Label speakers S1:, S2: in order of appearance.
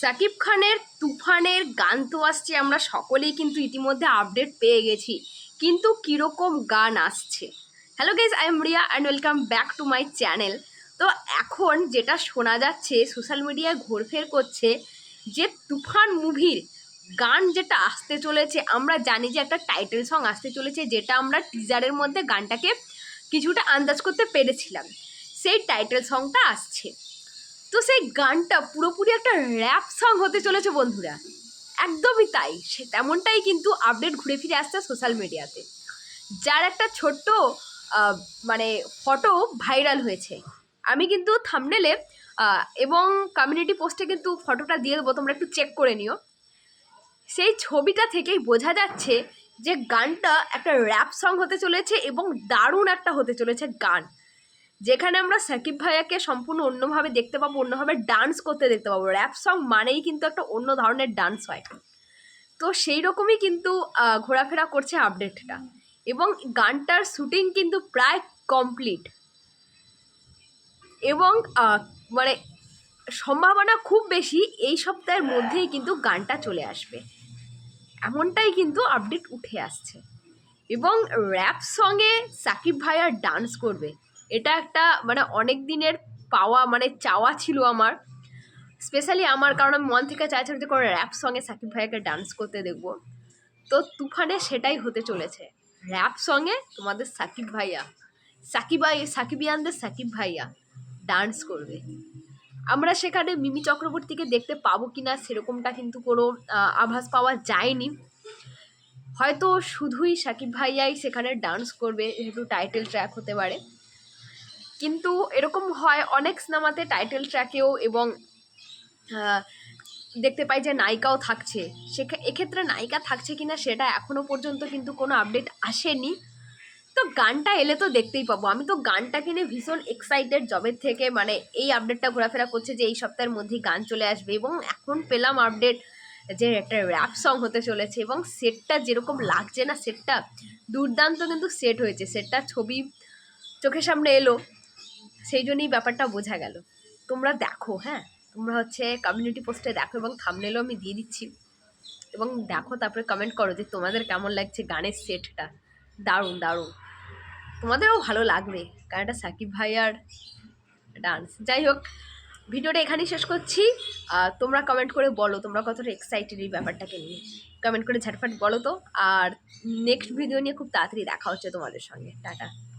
S1: সাকিব খানের তুফানের গান তো আসছে, আমরা সকলেই কিন্তু ইতিমধ্যে আপডেট পেয়ে গেছি। কিন্তু কীরকম গান আসছে? Hello guys I am Riya and welcome back to my channel তো এখন যেটা শোনা যাচ্ছে সোশ্যাল মিডিয়ায় ঘোরফের করছে যে তুফান মুভির গান যেটা আসতে চলেছে, আমরা জানি যে একটা টাইটেল সং আসতে চলেছে, যেটা আমরা টিজারের মধ্যে গানটাকে কিছুটা আন্দাজ করতে পেরেছিলাম। সেই টাইটেল সংটা আসছে। তো সেই গানটা পুরোপুরি একটা র্যাপ সং হতে চলেছে বন্ধুরা। একদমই তাই। সে তেমনটাই কিন্তু আপডেট ঘুরে ফিরে আসছে সোশ্যাল মিডিয়াতে যার একটা ছোট্ট মানে ফটো ভাইরাল হয়েছে। আমি কিন্তু থামনেলে এবং কমিউনিটি পোস্টে কিন্তু ফটোটা দিয়ে দেবো, তোমরা একটু চেক করে নিও। সেই ছবিটা থেকেই বোঝা যাচ্ছে যে গানটা একটা র্যাপ সং হতে চলেছে এবং দারুণ একটা হতে চলেছে গান। যেখানে আমরা সাকিব ভাইয়াকে সম্পূর্ণ অন্যভাবে দেখতে পাবো, অন্যভাবে ডান্স করতে দেখতে পাবো। র্যাপ সং মানেই কিন্তু একটা অন্য ধরনের ডান্স হয়। তো সেই রকমই কিন্তু ঘোরাফেরা করছে আপডেটটা এবং গানটার শুটিং কিন্তু প্রায় কমপ্লিট এবং মানে সম্ভাবনা খুব বেশি এই সপ্তাহের মধ্যেই কিন্তু গানটা চলে আসবে। এমনটাই কিন্তু আপডেট উঠে আসছে। এবং র্যাপ সঙ্গে সাকিব ভাইয়া ডান্স করবে। এটা একটা মানে অনেক দিনের পাওয়া মানে চাওয়া ছিল আমার। স্পেশালি আমার, কারণ আমি মন থেকে চাইছিলাম যে কোনো র্যাপ সঙ্গে সাকিব ভাইয়াকে ডান্স করতে দেখব। তো তুফানে সেটাই হতে চলেছে। র্যাপ সঙ্গে তোমাদের সাকিব ভাইয়া, সাকিব ভাই, সাকিবিয়ানদের সাকিব ভাইয়া ডান্স করবে। আমরা সেখানে মিমি চক্রবর্তীকে দেখতে পাবো কি না সেরকমটা কিন্তু কোনো আভাস পাওয়া যায়নি। হয়তো শুধুই সাকিব ভাইয়াই সেখানে ডান্স করবে, যেহেতু টাইটেল ট্র্যাক হতে পারে। কিন্তু এরকম হয়, অনেক সিনেমাতে টাইটেল ট্র্যাকেও এবং দেখতে পাই যে নায়িকাও থাকছে। সেক্ষে এক্ষেত্রে নায়িকা থাকছে কিনা সেটা এখনও পর্যন্ত কিন্তু কোনো আপডেট আসেনি। তো গানটা এলে তো দেখতেই পাবো। আমি তো গানটাকে নিয়ে ভীষণ এক্সাইটেড জবের থেকে মানে এই আপডেটটা ঘোরাফেরা করছে যে এই সপ্তাহের মধ্যেই গান চলে আসবে এবং এখন পেলাম আপডেট যে একটা র্যাপ সং হতে চলেছে এবং সেটটা যেরকম লাগছে না সেটটা দুর্দান্ত কিন্তু সেট হয়েছে। সেটটা ছবি চোখের সামনে এলো। সেই জন্যই ব্যাপারটা বোঝা গেল। তোমরা দেখো হ্যাঁ? তোমরা হচ্ছে কমিউনিটি পোস্টে দেখো এবং থামনেলও আমি দিয়ে দিচ্ছি। এবং দেখো, তারপরে কমেন্ট করো যে তোমাদের কেমন লাগছে গানের সেটটা দারুণ দারুণ। তোমাদেরও ভালো লাগবে। কারণ এটা সাকিব ভাইয়ার ডান্স যাই হোক, ভিডিওটা এখানেই শেষ করছি। আর তোমরা কমেন্ট করে বলো, তোমরা কতটা এক্সাইটেড এই ব্যাপারটাকে নিয়ে। কমেন্ট করে ঝাটফাট বলো তো। আর নেক্সট ভিডিও নিয়ে খুব তাড়াতাড়ি দেখা হচ্ছে তোমাদের সঙ্গে। টাটা।